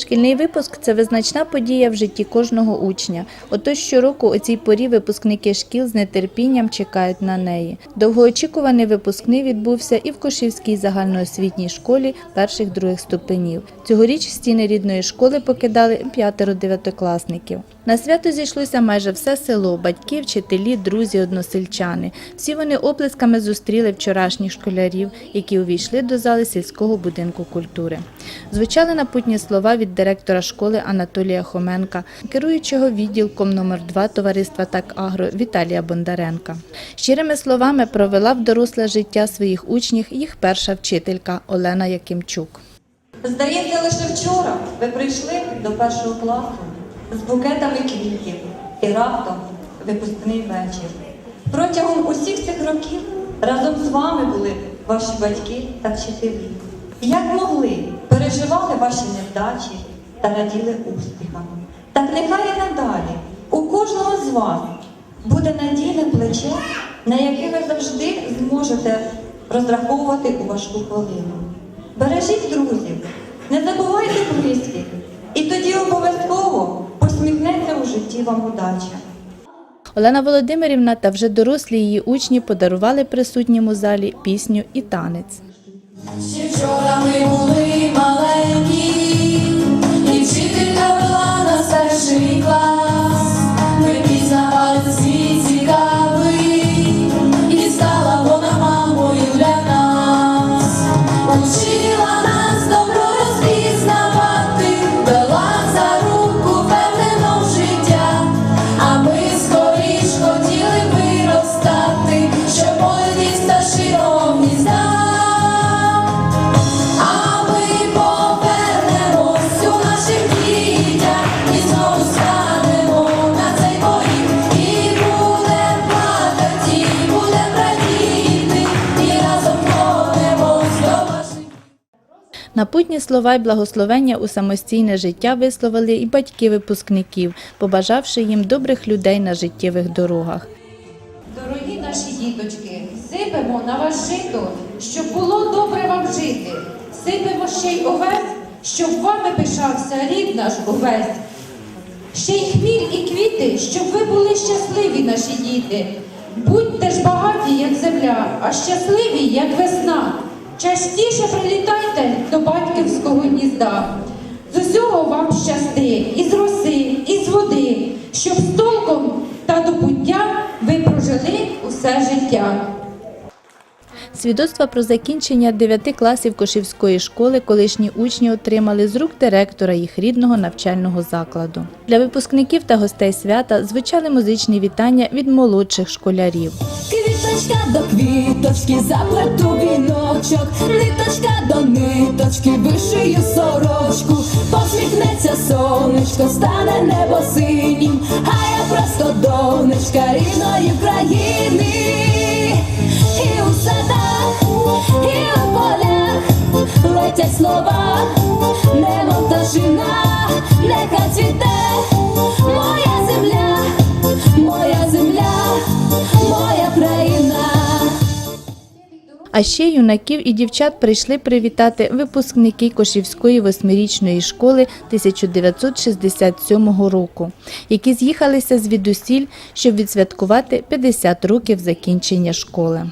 Шкільний випуск це визначна подія в житті кожного учня. Отож щороку у цій порі випускники шкіл з нетерпінням чекають на неї. Довгоочікуваний випускний відбувся і в Кошівській загальноосвітній школі перших других ступенів. Цьогоріч стіни рідної школи покидали п'ятеро дев'ятикласників. На свято зійшлося майже все село, батьки, вчителі, друзі, односельчани. Всі вони оплесками зустріли вчорашніх школярів, які увійшли до зали сільського будинку культури. Звучали напутні слова від директора школи Анатолія Хоменка, керуючого відділком номер 2 товариства «Так Агро» Віталія Бондаренка. Щирими словами провела в доросле життя своїх учнів їх перша вчителька Олена Якимчук. Здається, лише вчора ви прийшли до першого класу з букетами квітів і раптом випускний вечір. Протягом усіх цих років разом з вами були ваші батьки та вчителі. Як могли, переживали ваші невдачі та раділи успіхам. Так нехай і надалі у кожного з вас буде надійне плече, на яке ви завжди зможете розраховувати у важку хвилину. Бережіть друзів, не забувайте близьких, і тоді обов'язково посміхнеться у житті вам удача. Олена Володимирівна та вже дорослі її учні подарували присутнім у залі пісню і танець. Ще вчора ми були маленькі, Напутні слова й благословення у самостійне життя висловили і батьки випускників, побажавши їм добрих людей на життєвих дорогах. Дорогі наші діточки, сипемо на вас жито, щоб було добре вам жити. Сипемо ще й овець, щоб вами пишався рід наш увесь. Ще й хміль і квіти, щоб ви були щасливі, наші діти. Будьте ж багаті, як земля, а щасливі, як весна. Частіше прилітайте до батьківського гнізда. З усього вам щасти, і з роси, і з води, щоб з толком та до пуття ви прожили усе життя. Свідоцтва про закінчення 9 класів Кошівської школи колишні учні отримали з рук директора їх рідного навчального закладу. Для випускників та гостей свята звучали музичні вітання від молодших школярів. Квіточка до квіточки заплету віночок, ниточка до ниточки вишию сорочку, посміхнеться сонечко, стане небо синім, а я просто донечка рідної країни, і у садах, і у полях летять слова, не монтажина, нехай цвіте моя земля, моя земля, моя країна. А ще юнаків і дівчат прийшли привітати випускники Кошівської восьмирічної школи 1967 року, які з'їхалися звідусіль, щоб відсвяткувати 50 років закінчення школи.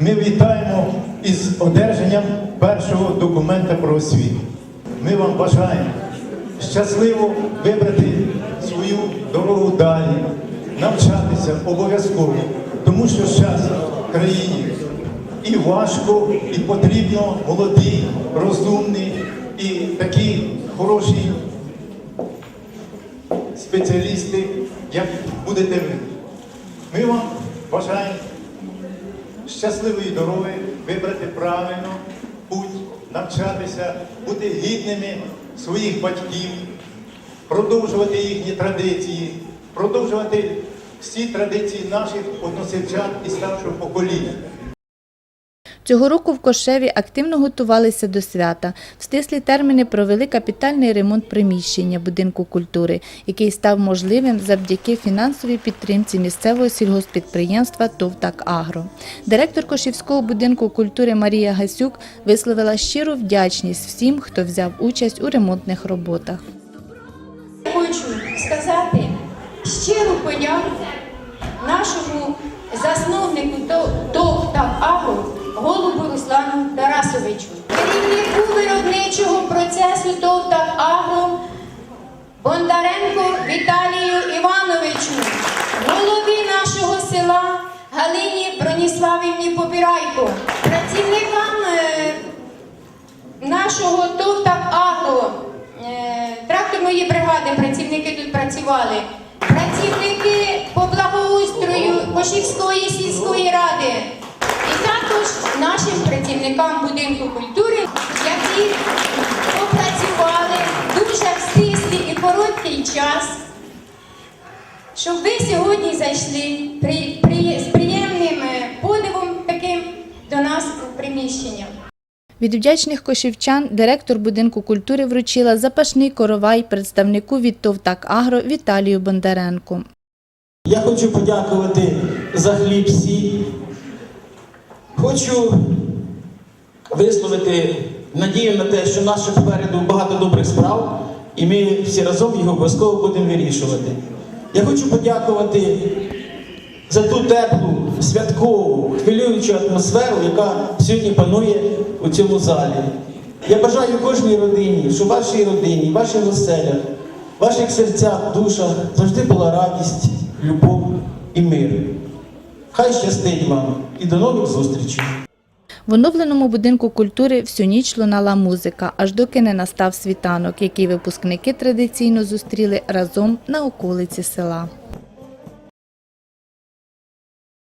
Ми вітаємо із одержанням першого документа про освіту. Ми вам бажаємо щасливо вибрати свою дорогу далі, навчатися обов'язково, тому що зараз в країні і важко, і потрібно молоді, розумні і такі хороші спеціалісти, як будете ви. Ми вам бажаємо щасливої дороги, вибрати правильно путь, навчатися, бути гідними своїх батьків, продовжувати їхні традиції, продовжувати всі традиції наших односельчан і старшого покоління. Цього року в Кошеві активно готувалися до свята. В стислі терміни провели капітальний ремонт приміщення будинку культури, який став можливим завдяки фінансовій підтримці місцевого сільгоспідприємства «Товтак Агро». Директор Кошівського будинку культури Марія Гасюк висловила щиру вдячність всім, хто взяв участь у ремонтних роботах. Хочу сказати щиру подяку нашому засновнику ТОВ та АГРО Голубу Руслану Тарасовичу, керівнику виробничого процесу ТОВТА АГРО. Бондаренко Віталію Івановичу, голові нашого села Галині Броніславівні Побірайко, працівникам е, нашого «Товтак АГРО, е, тракторної бригади, працівники тут працювали, працівники по благоустрою Кошівської сільської ради працівникам будинку культури, які попрацювали дуже в стислий і короткий час, щоб ви сьогодні зайшли при, при, з приємним е, подивом таким до нас у приміщення. Від вдячних кошівчан директор будинку культури вручила запашний коровай представнику від «Товтак Агро Віталію Бондаренку. Я хочу подякувати за хліб сіль. Хочу висловити надію на те, що наше попереду багато добрих справ, і ми всі разом їх обов'язково будемо вирішувати. Я хочу подякувати за ту теплу, святкову, хвилюючу атмосферу, яка сьогодні панує у цьому залі. Я бажаю кожній родині, щоб вашій родині, ваших оселях, ваших серцях, душах завжди була радість, любов і мир. Хай щастить вам і до нових зустрічей! В оновленому будинку культури всю ніч лунала музика, аж доки не настав світанок, який випускники традиційно зустріли разом на околиці села.